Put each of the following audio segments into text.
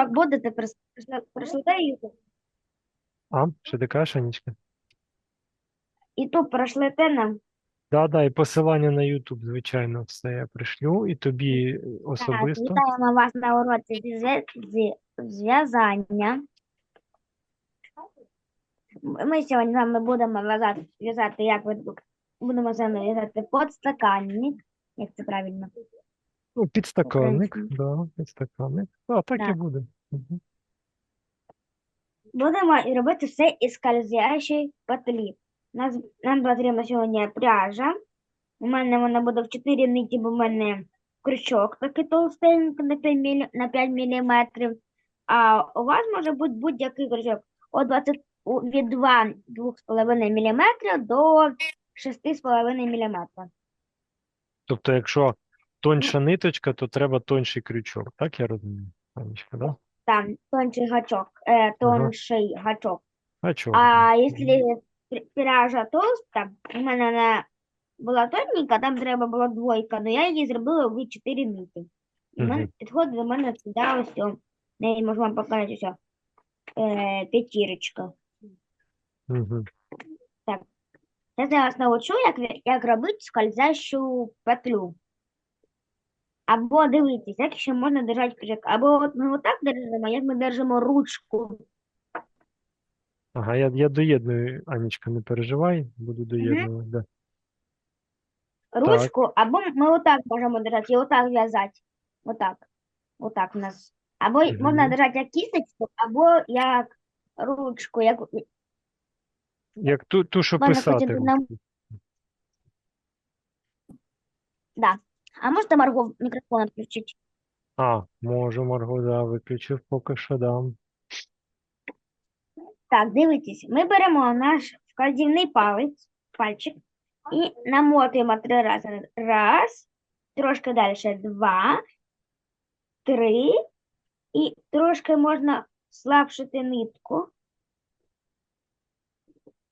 урок будете, прийшли- прийшлете А, що ти кажеш, Анічка? YouTube прийшлете нам. Да, да, і посилання на YouTube, звичайно, все я пришлю, і тобі е, Так, особисто. вітаємо вас на уроці зв'язання. Ми сьогодні з вами будемо в'язати, в'язати, як ви будемо з вами в'язати подстаканник. Як це правильно? Ну, підстаканник, да, підстаканник. А, так і Так. буде. Мгм. Будемо і робити все із скользящої петлі. Нас, нам потрібна сьогодні пряжа. У мене вона буде в 4 ниті, бо в мене крючок такий толстенький на 5, мілі, на 5 мм. А у вас може бути будь-який крючок от 20, у- від 2 2,5 мм до 6,5 мм. Тобто, якщо тонша ниточка, то треба тонший крючок, так я розумію, Анічка, да? Там тонший гачок, е, тонший гачок. А чого? А якщо пряжа толста, у мене вона була тоненька, там треба було двойка, але я її зробила в 4 ниті. І Мгм. підходить до мене сюди ось, не можу вам показати ось, е, п'ятірочка. Угу. Зараз я вас навчу, як, як робити скользящу петлю. Або дивитись, як ще можна держати крючок. Або от ми отак держимо, як ми держимо ручку. Ага, я, я доєдную, Анічка, не переживай, буду доєднувати. Да. ручку, або ми отак можемо держати і отак в'язати. Отак. Отак у нас. Або й можна держати як кісточку, або як ручку. Як... Як ту, ту, що Мене писати. потім нам- Да. А можете Марго мікрофон відключити? А, можу, Марго, да, виключив поки що, да. Так, дивитесь, ми беремо наш вказівний палець, пальчик, і намотуємо три рази. Раз, трошки далі два, три, і трошки можна слабшити нитку.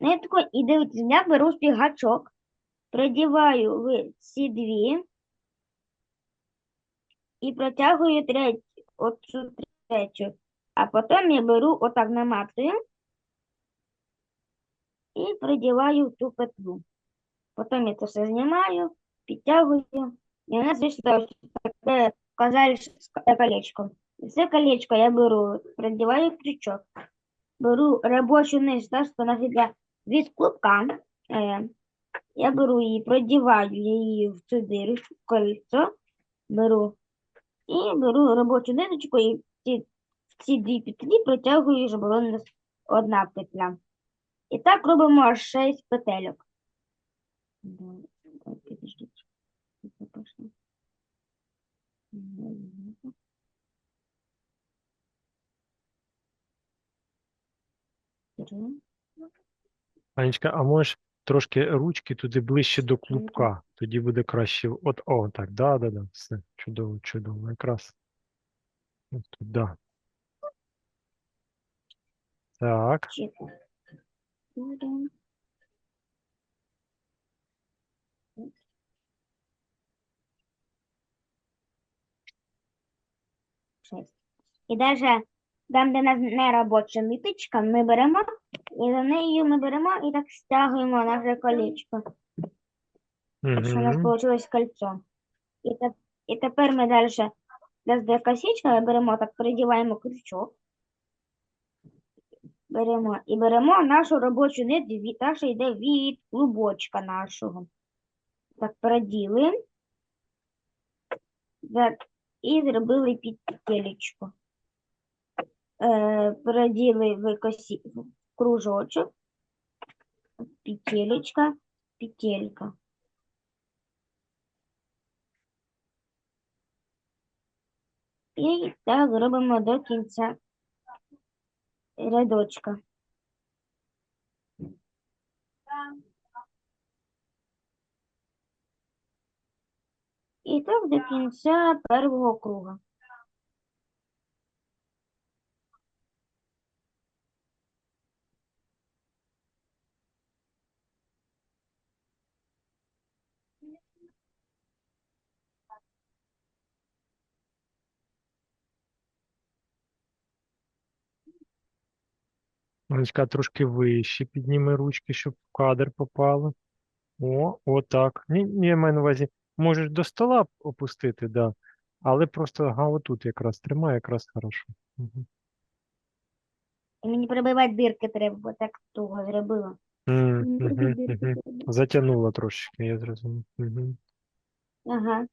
Нитку і дивитесь, я беру свій гачок, продіваю в ці дві і протягую третю, оцю третю. А потім я беру, отак наматую і продіваю в ту петлю. Потім я це все знімаю, підтягую, і у нас вийшло таке колечко. Це колечко я беру, продіваю крючок, беру робочу нить, та, що йде від клубка. Е, я беру її, продіваю її в цю дирочку, кольцо, беру і беру робочу ниточку і ці, ці дві петлі протягую, щоб була у нас одна петля. І так робимо аж 6 петельок. Анічка, а можеш трошки ручки туди ближче до клубка, тоді буде краще. От, о, так, да, да, да, все, чудово, чудово, якраз. От тут, да. Так, Чотири. Шесть. Там, де нас не робоча ниточка, ми беремо, і за нею ми беремо і так стягуємо наше колечко, щоб у нас вийшло кольцо. І, те- і тепер ми далі, де косичка, беремо, так придіваємо крючок. Беремо і беремо нашу робочу нить, від- та, що йде від клубочка нашого. Так, проділи. За- І зробили петелечку. Е, проділи в косі, кружочок. Петелечка, петелька. І так робимо до кінця рядочка. І так до кінця першого круга. Анечка, трошки вище підніми ручки, щоб в кадр попало. О, отак. Ні, ні, я маю на увазі, можеш до стола опустити, да. Але просто ага, отут якраз тримай, якраз хорошо. І мені прибивати дирки треба, бо так туго зробила. М, мгм, мгм. Затягнула трошечки, я зрозумів. Мгм. Ага.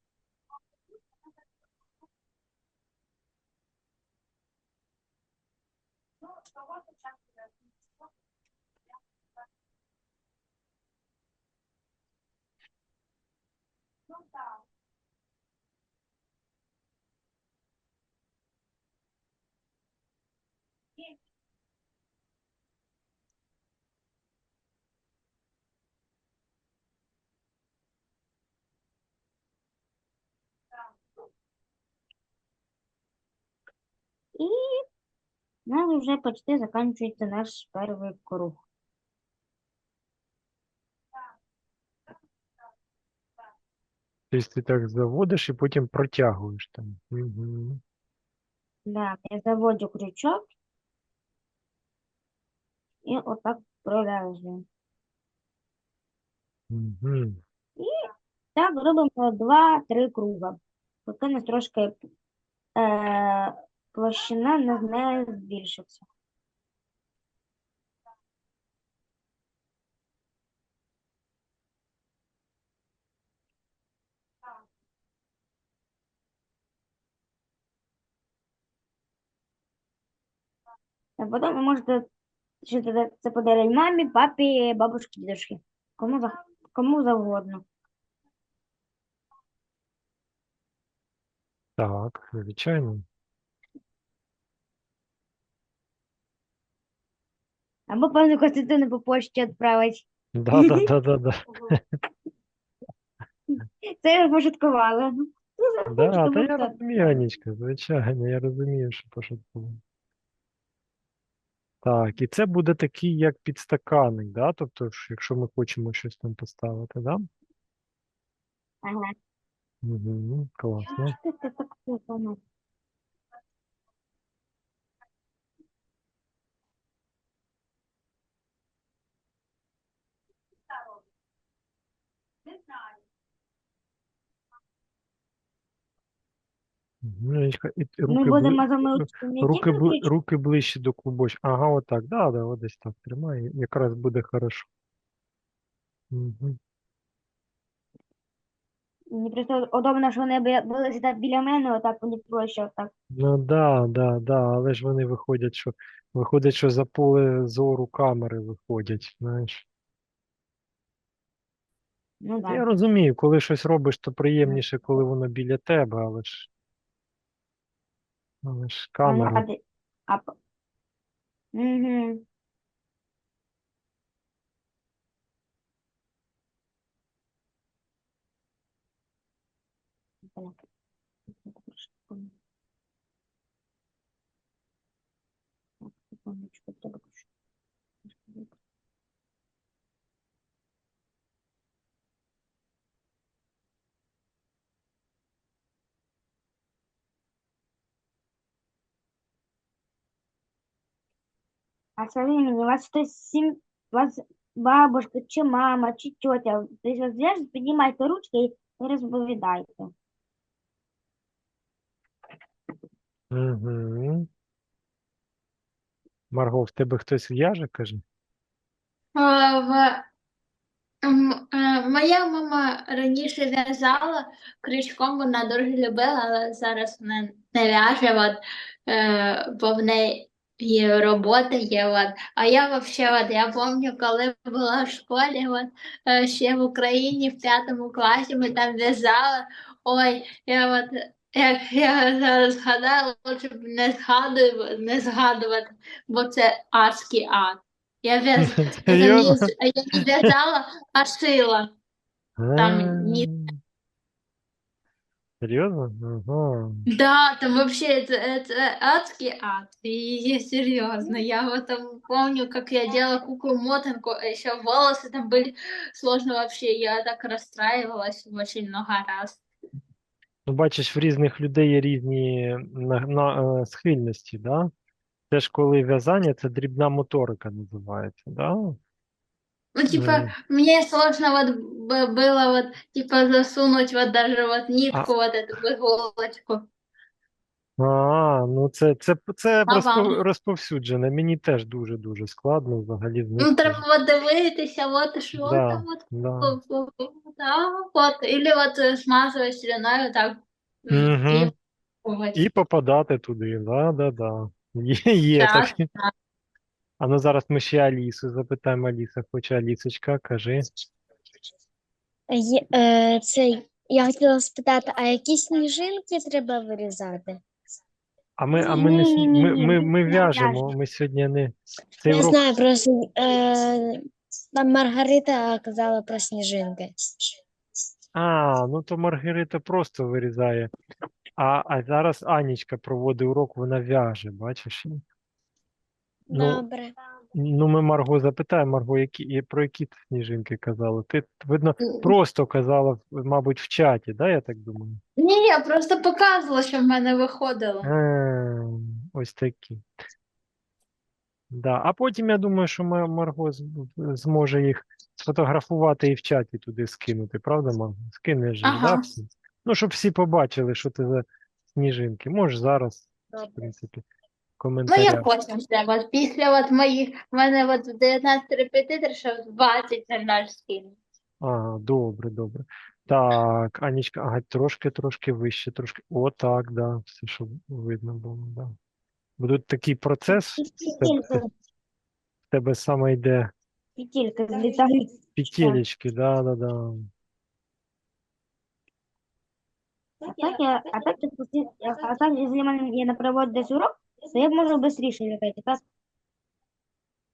І у нас вже почти закінчується наш перший круг. Тобто ти так заводиш і потім протягуєш там. Да, я заводжу крючок і отак пров'язую. Мгм. Так робимо два-три круга. Поки нас трошки е, площина не, не збільшиться. А потім ви можете ще це подарити мамі, папі, бабушці, дідушки. Кому, за- кому завгодно. Так, звичайно. Або певну Костянтину по почті відправити. Да, да, да, да, да. Це я пошуткувала. Ну, Да, захочете, та я розумію, Анічка, звичайно, я розумію, що пошуткував. Так, і це буде такий, як підстаканник, да? Тобто, ж, якщо ми хочемо щось там поставити, да? Ага. Угу, класно. Що це так І т- Ми руки, бли... будемо замовчувати не руки, тільки бли... руки ближче до клубочка. Ага, отак, да, да, от десь так тримай, якраз буде хорошо. Угу. Мені просто удобно, що вони бі- були сидіти біля мене, отак вони проще отак. Ну да, да, да, але ж вони виходять, що виходить, що за поле зору камери виходять, знаєш. Ну Я розумію, коли щось робиш, то приємніше, коли воно біля тебе, але ж, але ж камера. ти- а п- Мгм. Так. Так, секундочку, треба трошки виключити. А скажи мені, у вас вас бабушка, чи мама, чи тьотя, тобто ви зв'яжете, піднімайте ручки і розповідайте. Угу. Марго, в тебе хтось в'яже, каже? А, в- м, е, Моя мама раніше в'язала крючком, вона дуже любила, але зараз вона не в'яже, от, е, бо в неї є робота є. От. А я вообще, от, я пам'ятаю, коли була в школі, от, е, ще в Україні в п'ятому класі ми там в'язали. Ой, я от, як я зараз згадала, лучше б не згадую, не згадувати, бо це адський ад. Я в'яз... Это не, Серйозно? з- я не вязала, а шила. Там ні- А, Серйозно? Ага. Да, там вообще это, это адский ад. И я серьезно, я вот там помню, как я делала куклу-мотанку, а еще волосы там были сложно вообще. Я так расстраивалась очень много раз. Ну, бачиш, в різних людей є різні на, на, е, схильності, да? Це ж коли в'язання, це дрібна моторика називається, да? Ну, типа, Мгм. мне сложно вот б- было вот, типа, засунуть вот даже вот нитку, вот эту в иголочку. А, ну це, це, це А розпов- вам? розповсюджене. Мені теж дуже-дуже складно взагалі в Ну, них. треба вот дивитися, вот що Да, там, вот, да. да, вот, или вот э, смазывать слюной, вот так, м, Мгм. и пробовать. І попадати туди, да, да, да. Є, є Так, таке. А ну зараз ми ще Алісу запитаємо. Аліса, хоче Алісочка, кажи. Є- е, Цей, я хотіла спитати, а які сніжинки треба вирізати? А ми, а ми не сні- ми, ми, ми ми не в'яжемо. в'яжемо. Ми сьогодні не цей Я урок. знаю, просто е, там Маргарита казала про сніжинки. А, ну то Маргарита просто вирізає. А, а зараз Анічка проводить урок, вона в'яже, бачиш? Ну, Добре. ну ми Марго запитаємо, Марго, які, і про які ти сніжинки казала? Ти, видно, просто казала, мабуть, в чаті, да, я так думаю? Ні, я просто показувала, що в мене виходило. Е, ось такі. Да. А потім я думаю, що Ма- Марго з- зможе їх сфотографувати і в чаті туди скинути, правда, Марго? Скинеш же, да, Ага. всі? Ну, щоб всі побачили, що це за сніжинки. Можеш зараз, в Добре. принципі, Ну, я потім от після от моїх, в мене от в 19 репетитор, ще в 20.00 скину. Ага, добре, добре. Так, Анічка, ага, трошки, трошки вище, трошки. О, так, да, все, щоб видно було, да. Буде такий процес, в тебе, в тебе саме йде петелька злітає. петелечки, да, да, да. А так я, а так, я а так, якщо мене я не десь урок, то я можу швидше літати. Так,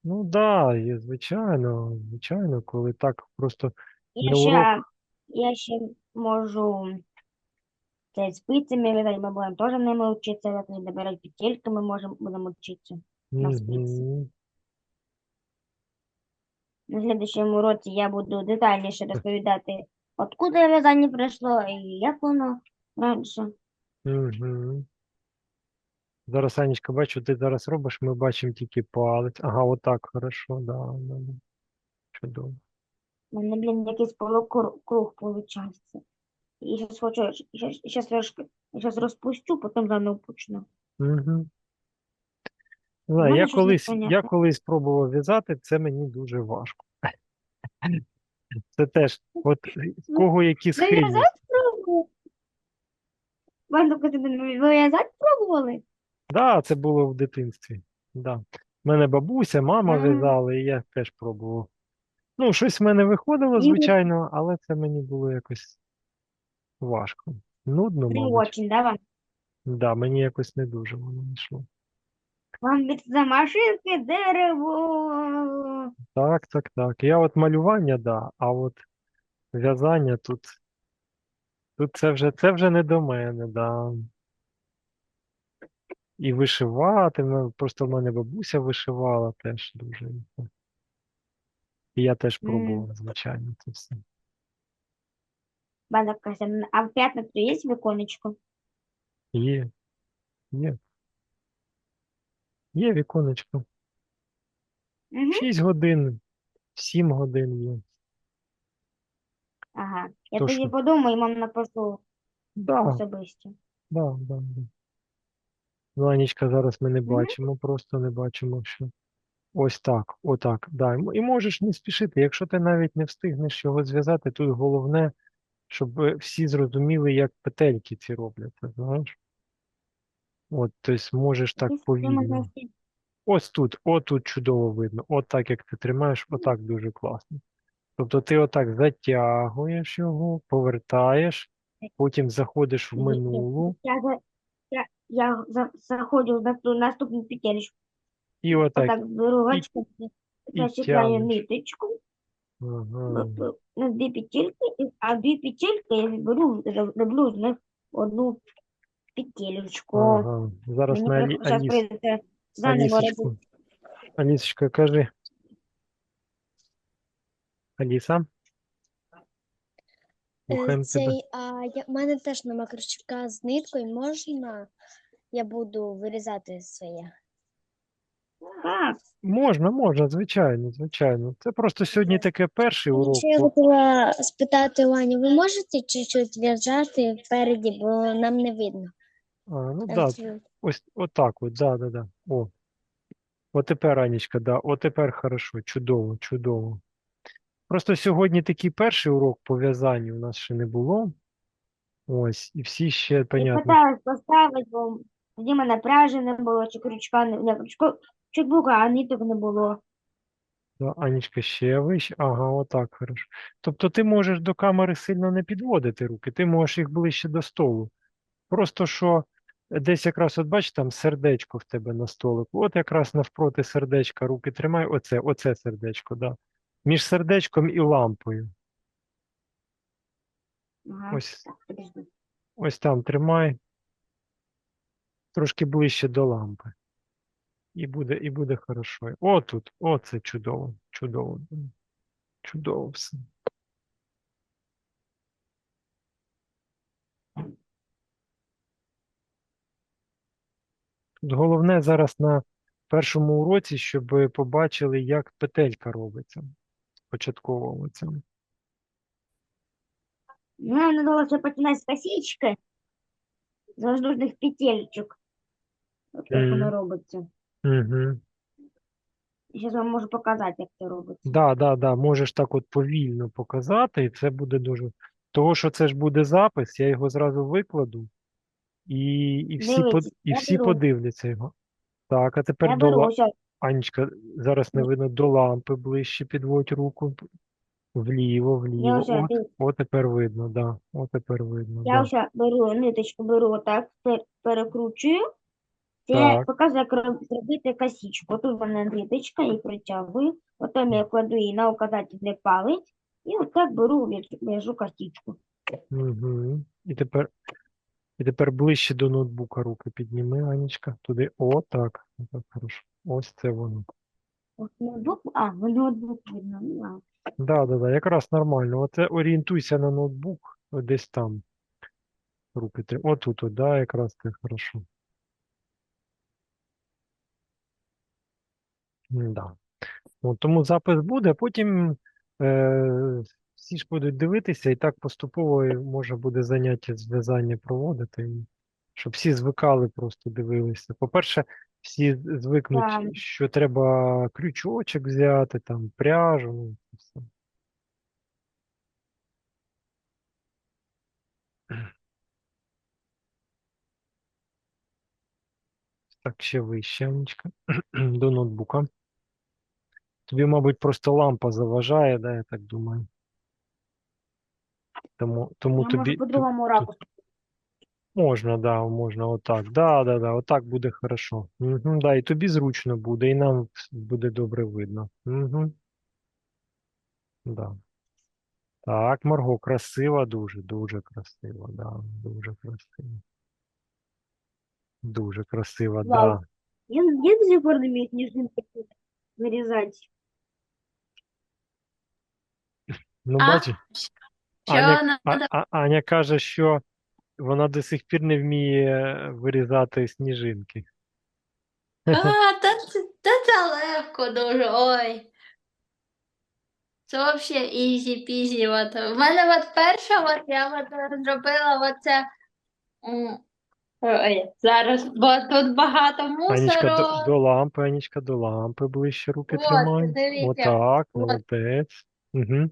Ну да, є, звичайно, звичайно, коли так просто я На ще, я ще можу це спицями літати, ми будемо теж ними вчитися, як не добирати петельки, ми можемо, будемо вчитися. на спиці. Мгм. На следующому році я буду детальніше розповідати, откуда в'язання прийшло і як воно раніше. Мгм. Зараз, Анічка, бачу, ти зараз робиш, ми бачимо тільки палець. Ага, отак, хорошо, да, да, да. Чудово. У мене, блін, якийсь полукруг получався. І зараз хочу, зараз зараз розпущу, потім заново почну. Угу. Знаю, я колись, я колись пробував в'язати, це мені дуже важко. Це теж, от в кого які Ви схильності. в'язати пробували? Ви в'язати пробували? Да, це було в дитинстві. Да. Мене бабуся, мама Ага. в'язали, і я теж пробував. Ну, щось в мене виходило, звичайно, але це мені було якось важко. Нудно, Не мабуть. очень, да, вам? Да, мені якось не дуже воно йшло. Вам від за машинки, дерево. Так, так, так. Я от малювання, да, а от в'язання тут, тут це вже, це вже не до мене, да. І вишивати, просто в мене бабуся вишивала теж дуже. І я теж пробував, звичайно, це все. Костянтинівна, а в п'ятницю є віконечко? Є, є. Є віконечко. Угу. 6 годин, 7 годин є. Ага. Я То тоді що? подумаю, і вам напишу Да, особисто. да, да, да. Ну, Анічка, зараз ми не бачимо, просто не бачимо, що. Ось так, отак. Да. І можеш не спішити. Якщо ти навіть не встигнеш його зв'язати, тут головне, щоб е, всі зрозуміли, як петельки ці робляться, знаєш? От, тобто можеш так повільно. Ось тут, отут чудово видно. От так, як ти тримаєш, отак дуже класно. Тобто ти отак затягуєш його, повертаєш, потім заходиш в минулу Я, за- заходжу на ту наступну петелечку. і отак. Отак беру ручку, і зачіпляю тягнеш. ниточку Ага. б- на дві петельки, і- а дві петельки я беру, роб- роблю з них одну петелечку. Ага. Зараз Мені ми Алі... щас Аліс... прийдеться заново Алісочку. Алісочка, кажи. Аліса? Е, Слухаємо тебе. Цей, а я, в мене теж нема крючка з ниткою, можна я буду вирізати своє? Так, Можна, можна, звичайно, звичайно. Це просто сьогодні таке перший урок. Ще я хотіла спитати у Ані, ви можете чуть-чуть в'язати впереді, бо нам не видно. А, ну да, танцюють. ось отак от, да, да, да. О. От тепер, Анічка, да, от тепер хорошо, чудово, чудово. Просто сьогодні такий перший урок по в'язанню у нас ще не було. Ось, і всі ще, я понятно, питалась поставити, бо тоді в мене пряжі не було, чи крючка не, не крючку, чекбука, а ниток не було. Да, Анічка, ще вище. Ага, отак, хорошо. Тобто ти можеш до камери сильно не підводити руки, ти можеш їх ближче до столу. Просто що десь якраз, от бачиш, там сердечко в тебе на столику. От якраз навпроти сердечка руки тримай. Оце, оце сердечко, да. Між сердечком і лампою. Ага, Ось, так, подожди. ось там тримай. Трошки ближче до лампи. І буде, і буде хорошо. О, тут, о, це чудово, чудово. Чудово все. Тут головне зараз на першому уроці, щоб побачили, як петелька робиться. Початково оце. Мне надо было все починать с косички, з воздушних петелечок. От як воно робиться. Угу. Зараз вам можу показати, як це робиться. Да, да, да, можеш так от повільно показати, і це буде дуже. Того, що це ж буде запис, я його зразу викладу, і, і всі, под... І я всі беру. подивляться його. Так, а тепер Я до ла... ось, Анечка, зараз не видно, до лампи ближче підводь руку. Вліво, я вліво. ось, От, дивіться, от тепер видно, да. От тепер видно, я да. ось беру ниточку, беру отак, пер- перекручую. Це Так. показує, як зробити косичку. Тут в мене ниточка і притягую. Потім я кладу її на указательний палець і отак беру, в'яжу- косичку. Угу. І тепер, і тепер ближче до ноутбука руки підніми, Анечка. Туди. О, так. Так, хорошо. Ось це воно. Ось ноутбук, а, в ноутбук видно. ну ладно. Да, да, да, якраз нормально. Оце орієнтуйся на ноутбук, десь там. Руки три. Отут, от, да, якраз це хорошо. Да. От, тому запис буде, потім е, всі ж будуть дивитися, і так поступово і може буде заняття з в'язання проводити, і щоб всі звикали, просто дивилися. По-перше, всі звикнуть, Так. що треба крючочок взяти, там, пряжу, ну, це все. Так, ще вище, Анечка, до ноутбука. Тобі, мабуть, просто лампа заважає, да, я так думаю. Тому, тому Я тобі можу по-другому ракурсу. можна, да, можна отак. Да, да, да, отак буде хорошо. Угу, да, і тобі зручно буде, і нам буде добре видно. Угу. Да. Так, Марго, красива, дуже, дуже красиво, да, дуже красиво. Дуже красиво, да. Вау. Я, я до сих пор не умею снежинки вырезать. Ну, А, бачиш, Що Аня, надо? а, а, Аня каже, що вона до сих пір не вміє вирізати сніжинки. А, та, це- та це легко дуже, ой. Це взагалі ізі-пізі. От. В мене от перша, от я от зробила оце. м, Ой, зараз, бо тут багато Анічка, до, мусору. до лампи, Анічка, до лампи ближче руки От, тримай. дивіться, Отак, от. молодець. Угу.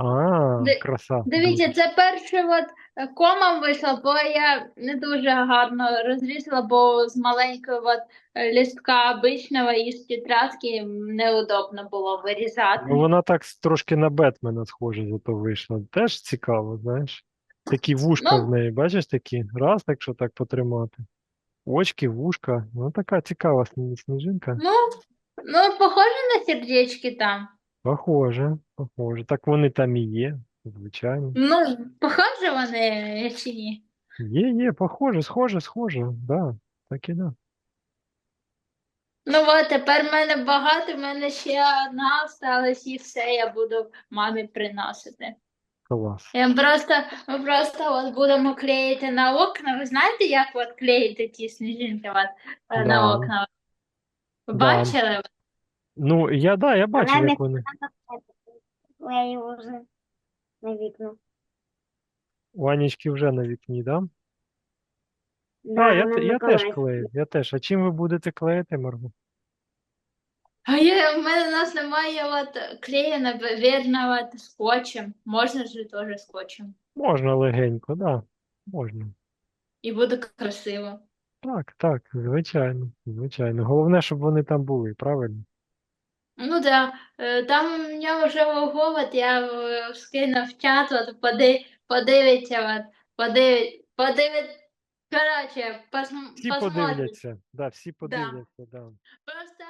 А, Ди- краса. Дивіться, це перше от е, комом вийшло, бо я не дуже гарно розрізала, бо з маленького от е, листка обичного із тетрадки неудобно було вирізати. Ну, вона так с- трошки на Бетмена схожа зато вийшла. Теж цікаво, знаєш. Такі вушка Ну. в неї, бачиш такі? Раз, так що так потримати. Очки, вушка. Ну, така цікава сні- сніжинка. Ну, ну, похоже на сердечки там. Похоже, похоже. Так вони там і є, звичайно. Ну, похоже вони чи ні? Є, є, похоже, схоже, схоже. Да, так і да. Ну от тепер в мене багато, в мене ще одна осталась і все, я буду мамі приносити. Клас. Я просто, ми просто от будемо клеїти на окна. Ви знаєте, як от клеїти ті сніжинки от, е, Да. на окна? Да. Бачили? Ну, я, да, я бачив, як вони. Я його вже на вікно. У Анічки вже на вікні, да? Да, А, я, я теж клею, я теж. А чим ви будете клеїти, Марго? А є, в мене у нас немає от клея, наверное, от скотчем. Можна ж теж скотчем. Можна легенько, да, можна. І буде красиво. Так, так, звичайно, звичайно. Головне, щоб вони там були, правильно? Ну да, е, там у нього вже логово, я е, скинув в чат, от поди, подивиться, от, подивить, подивить, короче, пос, Всі посмотрите. подивляться, да, всі подивляться, да. Просто